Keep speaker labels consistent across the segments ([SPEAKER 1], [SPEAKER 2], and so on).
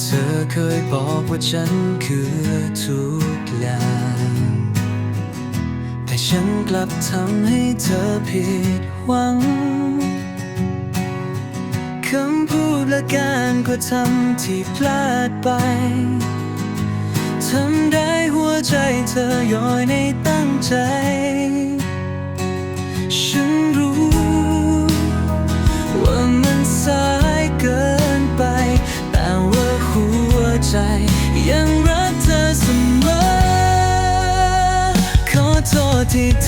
[SPEAKER 1] เธอเคยบอกว่าฉันคือทุกอย่าง แต่ฉันกลับทำให้เธอผิดหวัง คำพูดและการกระทำที่พลาดไป ทำได้หัวใจเธอย้อยในตั้งใจ wanted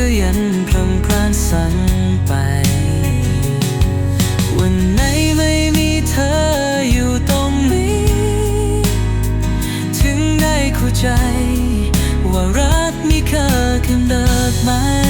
[SPEAKER 1] ก็ยันพลำพลานสั่งไป วันไหนไม่มีเธออยู่ตรงนี้ ถึงได้เข้าใจ ว่ารักมีค่าแค่ดอกไม้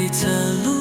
[SPEAKER 1] 你曾路。